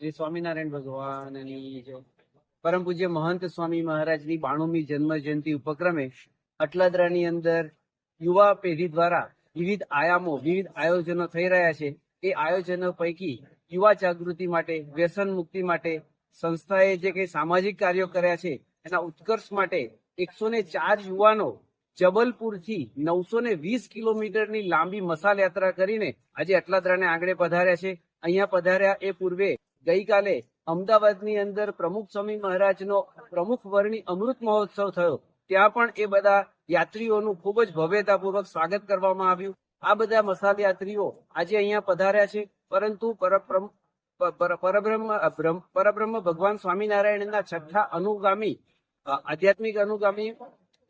શ્રી સ્વામિનારાયણ ભગવાનની. પરમ પૂજ્ય મહંત સ્વામી મહારાજની બાણુમી જન્મ જયંતિ ઉપક્રમે અટલાદરાની અંદર યુવા પેઢી દ્વારા વિવિધ આયામો, વિવિધ આયોજનો થઈ રહ્યા છે એ આયોજનો પૈકી યુવા જાગૃતિ માટે, વ્યસન મુક્તિ માટે, સંસ્થાએ જે કંઈ સામાજિક કાર્યો કર્યા છે, એના ઉત્કર્ષ માટે એકસો ને ચાર યુવાનો જબલપુરથી નવસો ને વીસ કિલોમીટરની લાંબી મસાલ યાત્રા કરીને આજે અટલાદરાને આંગણે પધાર્યા છે અહીંયા પધાર્યા એ પૂર્વે ગઈકાલે અમદાવાદની અંદર પ્રમુખ સ્વામી મહારાજનો પ્રમુખ વર્ણી અમૃત મહોત્સવ થયો. ત્યાં પણ એ બધા યાત્રીઓનું ખૂબ જ ભવ્યતાપૂર્વક સ્વાગત કરવામાં આવ્યું. આ બધા મસાલ યાત્રીઓ આજે અહીંયા પધાર્યા છે. પરંતુ પરબ્રહ્મ પરબ્રહ્મ ભગવાન સ્વામિનારાયણના છઠ્ઠા અનુગામી આધ્યાત્મિક અનુગામી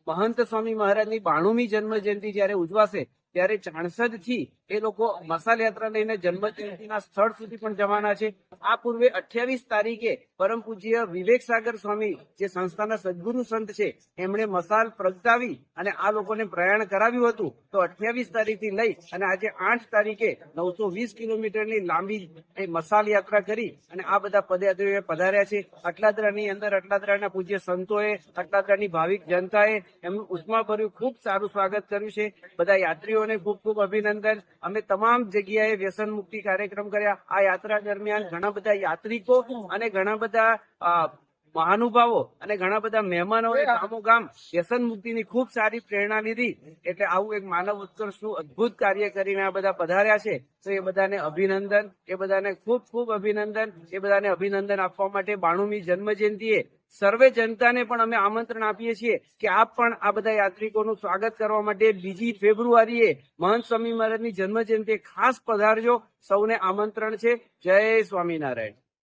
મહંત સ્વામી મહારાજની બાણુમી જન્મ જયંતિ જ્યારે ઉજવાશે, ત્યારે ચાણસદથી એ લોકો મસાલ યાત્રા લઈને જન્મ જયંતિના સ્થળ સુધી પણ જવાના છે. આ પૂર્વે અઠ્યાવીસ તારીખે પરમ પૂજ્ય વિવેક સાગર સ્વામી, જે સંસ્થાના સદગુરુ સંત છે, એમણે મસાલ પ્રગટાવી અને આ લોકોને પ્રયાણ કરાવ્યું હતું. તો અઠ્યાવીસ તારીખથી લઈ અને આજે આઠ તારીખે નવસો વીસ કિલોમીટરની લાંબી મસાલ યાત્રા કરી અને આ બધા પદયાત્રીઓ પધાર્યા છે. અટલાદરાની અંદર અટલાદરાના પૂજ્ય સંતોએ, અટલાદરાની ભાવિક જનતાએ એમનું ઉષ્માભર્યું ખૂબ સારું સ્વાગત કર્યું છે. બધા યાત્રીઓને ખૂબ ખૂબ અભિનંદન. અમે તમામ જગ્યાએ વ્યસન મુક્તિ કાર્યક્રમ કર્યા. આ યાત્રા દરમિયાન ઘણા બધા યાત્રિકો અને ઘણા બધા મહાનુભાવો અને ઘણા બધા મહેમાનોએ ગામો ગામ વ્યસન મુક્તિની ખૂબ સારી પ્રેરણા લીધી. એટલે આવું એક માનવ ઉત્કર્ષનું અદ્ભુત કાર્ય કરીને આ બધા પધાર્યા છે. તો એ બધાને અભિનંદન એ બધાને ખૂબ ખૂબ અભિનંદન એ બધાને અભિનંદન આપવા માટે બાણુમી જન્મ જયંતિએ સર્વે જનતાને પણ અમે આમંત્રણ આપીએ છીએ કે આપ પણ આ બધા યાત્રિકોનું સ્વાગત કરવા માટે બીજી ફેબ્રુઆરીએ મહંત સ્વામી મહારાજની જન્મ જયંતિ ખાસ પધારજો. સૌને આમંત્રણ છે. જય સ્વામિનારાયણ.